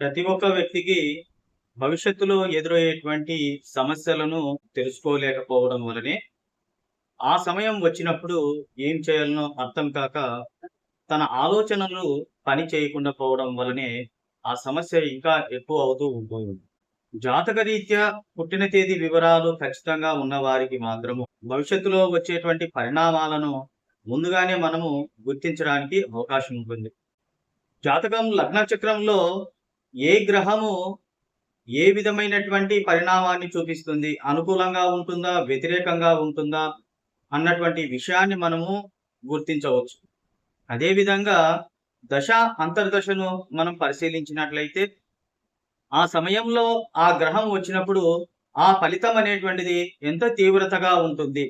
ప్రతి ఒక్క వ్యక్తికి భవిష్యత్తులో ఎదురయ్యేటువంటి సమస్యలను తెలుసుకోలేకపోవడం వలనే ఆ సమయం వచ్చినప్పుడు ఏం చేయాలనో అర్థం కాక తన ఆలోచనలు పని చేయకుండా పోవడం వలనే ఆ సమస్య ఇంకా ఎక్కువ అవుతూ ఉంటుంది. జాతక రీత్యా పుట్టిన తేదీ వివరాలు ఖచ్చితంగా ఉన్న వారికి మాత్రము భవిష్యత్తులో వచ్చేటువంటి పరిణామాలను ముందుగానే మనము గుర్తించడానికి అవకాశం ఉంటుంది. జాతకం లగ్న చక్రంలో ఏ గ్రహము ఏ విధమైనటువంటి పరిణామాన్ని చూపిస్తుంది? అనుకూలంగా ఉంటుందా? వ్యతిరేకంగా ఉంటుందా? అన్నటువంటి విషయాన్ని మనము గుర్తించవచ్చు. అదేవిధంగా దశ అంతర్దశను మనం పరిశీలించినట్లయితే ఆ సమయంలో ఆ గ్రహం వచ్చినప్పుడు ఆ ఫలితం అనేటువంటిది ఎంత తీవ్రతగా ఉంటుంది?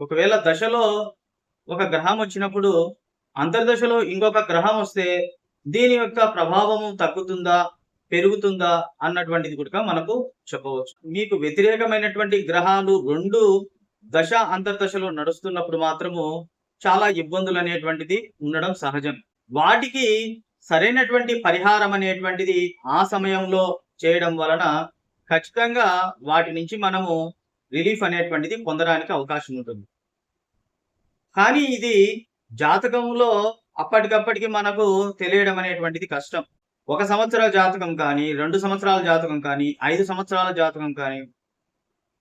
ఒకవేళ దశలో ఒక గ్రహం వచ్చినప్పుడు అంతర్దశలో ఇంకొక గ్రహం వస్తే దీని యొక్క ప్రభావము తగ్గుతుందా పెరుగుతుందా అన్నటువంటిది కూడా మనకు చెప్పవచ్చు. మీకు వ్యతిరేకమైనటువంటి గ్రహాలు రెండు దశ అంతర్దశలో నడుస్తున్నప్పుడు మాత్రము చాలా ఇబ్బందులు అనేటువంటిది ఉండడం సహజం. వాటికి సరైనటువంటి పరిహారం అనేటువంటిది ఆ సమయంలో చేయడం వలన ఖచ్చితంగా వాటి నుంచి మనము రిలీఫ్ అనేటువంటిది పొందడానికి అవకాశం ఉంటుంది. కానీ ఇది జాతకంలో అప్పటికప్పటికి మనకు తెలియడం అనేటువంటిది కష్టం. ఒక సంవత్సర జాతకం కానీ రెండు సంవత్సరాల జాతకం కానీ ఐదు సంవత్సరాల జాతకం కానీ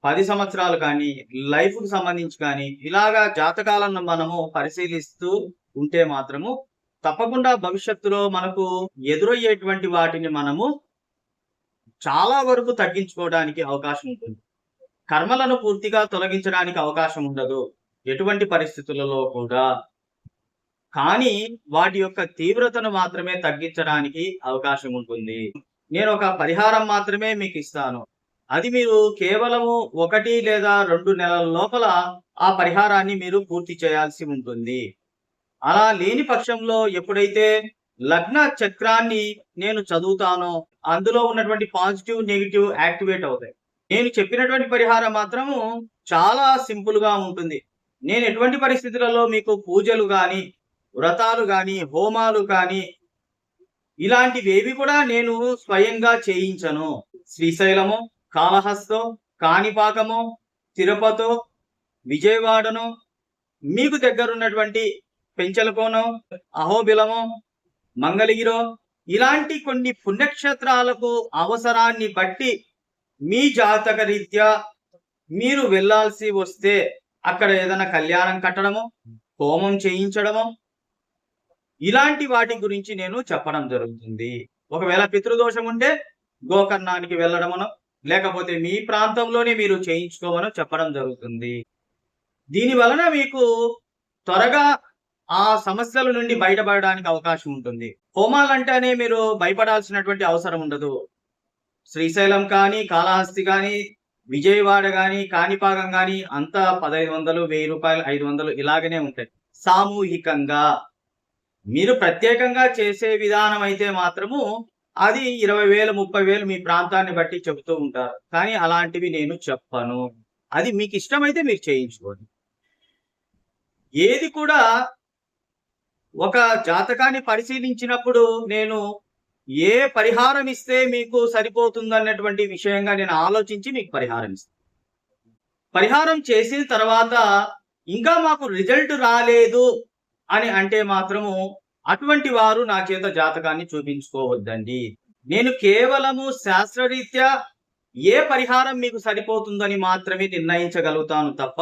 పది సంవత్సరాలు కానీ లైఫ్కు సంబంధించి కానీ ఇలాగా జాతకాలను మనము పరిశీలిస్తూ ఉంటే మాత్రము తప్పకుండా భవిష్యత్తులో మనకు ఎదురయ్యేటువంటి వాటిని మనము చాలా వరకు తగ్గించుకోవడానికి అవకాశం ఉంటుంది. కర్మలను పూర్తిగా తొలగించడానికి అవకాశం ఉండదు. ఎటువంటి పరిస్థితులలో కూడా కానీ వాటి యొక్క తీవ్రతను మాత్రమే తగ్గించడానికి అవకాశం ఉంటుంది. నేను ఒక పరిహారం మాత్రమే మీకు ఇస్తాను. అది మీరు కేవలము ఒకటి లేదా రెండు నెలల లోపల ఆ పరిహారాన్ని మీరు పూర్తి చేయాల్సి ఉంటుంది. అలా లేని పక్షంలో ఎప్పుడైతే లగ్న చక్రాన్ని నేను చదువుతానో అందులో ఉన్నటువంటి పాజిటివ్ నెగిటివ్ యాక్టివేట్ అవుతాయి. నేను చెప్పినటువంటి పరిహారం మాత్రము చాలా సింపుల్గా ఉంటుంది. నేను ఎటువంటి పరిస్థితులలో మీకు పూజలు కానీ వ్రతాలు కానీ హోమాలు కానీ ఇలాంటివి ఏవి కూడా నేను స్వయంగా చేయించను. శ్రీశైలము కాళహస్తో కాణిపాకము తిరుపతో విజయవాడను మీకు దగ్గరున్నటువంటి పెంచలకోనం అహోబిలము మంగళగిరో ఇలాంటి కొన్ని పుణ్యక్షేత్రాలకు అవసరాన్ని బట్టి మీ జాతక రీత్యా మీరు వెళ్ళాల్సి వస్తే అక్కడ ఏదైనా కళ్యాణం కట్టడము హోమం చేయించడము ఇలాంటి వాటి గురించి నేను చెప్పడం జరుగుతుంది. ఒకవేళ పితృదోషం ఉంటే గోకర్ణానికి వెళ్ళడమనో లేకపోతే మీ ప్రాంతంలోనే మీరు చేయించుకోమనో చెప్పడం జరుగుతుంది. దీని వలన మీకు త్వరగా ఆ సమస్యల నుండి బయటపడడానికి అవకాశం ఉంటుంది. హోమాలంటేనే మీరు భయపడాల్సినటువంటి అవసరం ఉండదు. శ్రీశైలం కానీ కాళహస్తి కానీ విజయవాడ కానీ కాణిపాకం కానీ అంతా పదహైదు వందలు వెయ్యి రూపాయలు ఐదు వందలు ఇలాగనే ఉంటాయి. సామూహికంగా మీరు ప్రత్యేకంగా చేసే విధానం అయితే మాత్రము అది ఇరవై వేలు ముప్పై వేలు మీ ప్రాంతాన్ని బట్టి చెబుతూ ఉంటారు. కానీ అలాంటివి నేను చెప్పను. అది మీకు ఇష్టమైతే మీరు చేయించుకోండి. ఏది కూడా ఒక జాతకాన్ని పరిశీలించినప్పుడు నేను ఏ పరిహారం ఇస్తే మీకు సరిపోతుందన్నటువంటి విషయంగా నేను ఆలోచించి మీకు పరిహారం ఇస్తాను పరిహారం చేసిన తర్వాత ఇంకా మాకు రిజల్ట్ రాలేదు. అని అంటే మాత్రము అటువంటి వారు నా చేత జాతకాన్ని చూపించుకోవద్దండి. నేను కేవలము శాస్త్రరీత్యా ఏ పరిహారం మీకు సరిపోతుందని మాత్రమే నిర్ణయించగలుగుతాను తప్ప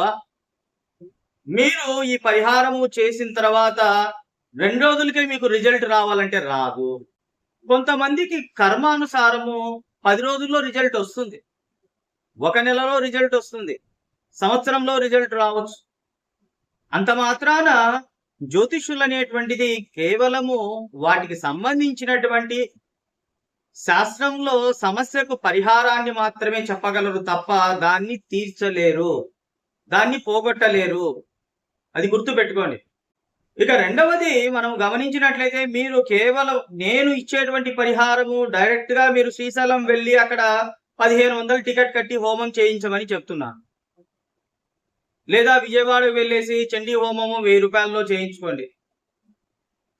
మీరు ఈ పరిహారము చేసిన తర్వాత రెండు రోజులకే మీకు రిజల్ట్ రావాలంటే రాదు. కొంతమందికి కర్మానుసారము పది రోజుల్లో రిజల్ట్ వస్తుంది. ఒక నెలలో రిజల్ట్ వస్తుంది. సంవత్సరంలో రిజల్ట్ రావచ్చు. అంత మాత్రాన జ్యోతిషులు అనేటువంటిది కేవలము వాటికి సంబంధించినటువంటి శాస్త్రంలో సమస్యకు పరిహారాన్ని మాత్రమే చెప్పగలరు తప్ప దాన్ని తీర్చలేరు దాన్ని పోగొట్టలేరు. అది గుర్తు పెట్టుకోండి ఇక రెండవది మనం గమనించినట్లయితే మీరు కేవలం నేను ఇచ్చేటువంటి పరిహారము డైరెక్ట్గా మీరు శ్రీశైలం వెళ్ళి అక్కడ పదిహేను వందలు టికెట్ కట్టి హోమం చేయించమని చెప్తున్నాను లేదా విజయవాడ వెళ్ళేసి చండీ హోమము వెయ్యి రూపాయల్లో చేయించుకోండి.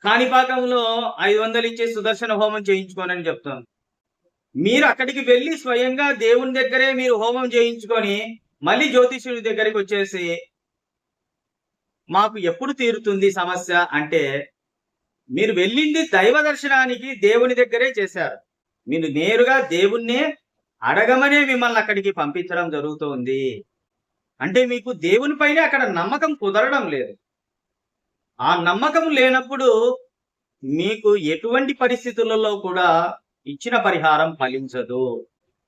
కాణిపాకంలో ఐదు వందలు ఇచ్చే సుదర్శన హోమం చేయించుకోనని చెప్తాను. మీరు అక్కడికి వెళ్ళి స్వయంగా దేవుని దగ్గరే మీరు హోమం చేయించుకొని మళ్ళీ జ్యోతిష్యుడి దగ్గరికి వచ్చేసి మాకు ఎప్పుడు తీరుతుంది సమస్య అంటే మీరు వెళ్ళింది దైవ దర్శనానికి దేవుని దగ్గరే చేశారు. మీరు నేరుగా దేవుణ్ణే అడగమనే మిమ్మల్ని అక్కడికి పంపించడం జరుగుతోంది. అంటే మీకు దేవుని పైన అక్కడ నమ్మకం కుదరడం లేదు. ఆ నమ్మకం లేనప్పుడు మీకు ఎటువంటి పరిస్థితులలో కూడా ఇచ్చిన పరిహారం ఫలించదు.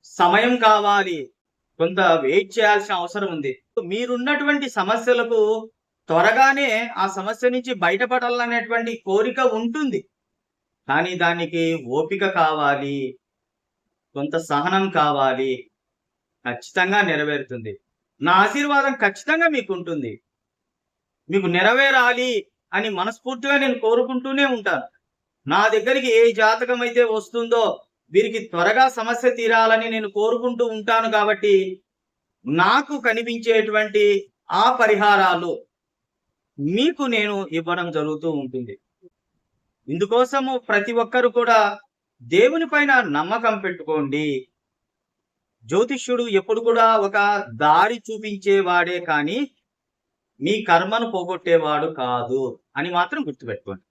సమయం కావాలి. కొంత వెయిట్ చేయాల్సిన అవసరం ఉంది. మీరున్నటువంటి సమస్యలకు త్వరగానే ఆ సమస్య నుంచి బయటపడాలనేటువంటి కోరిక ఉంటుంది. కానీ దానికి ఓపిక కావాలి. కొంత సహనం కావాలి. ఖచ్చితంగా నెరవేరుతుంది. నా ఆశీర్వాదం ఖచ్చితంగా మీకు ఉంటుంది మీకు నెరవేరాలి అని మనస్ఫూర్తిగా నేను కోరుకుంటూనే ఉంటాను. నా దగ్గరికి ఏ జాతకం అయితే వస్తుందో వీరికి త్వరగా సమస్య తీరాలని నేను కోరుకుంటూ ఉంటాను కాబట్టి నాకు కనిపించేటువంటి ఆ పరిహారాలు మీకు నేను ఇవ్వడం జరుగుతూ ఉంటుంది. ఇందుకోసము ప్రతి ఒక్కరు కూడా దేవుని పైన నమ్మకం పెట్టుకోండి. జ్యోతిష్యుడు ఎప్పుడు కూడా ఒక దారి చూపించేవాడే కానీ మీ కర్మను పోగొట్టేవాడు కాదు అని మాత్రం గుర్తుపెట్టుకోండి.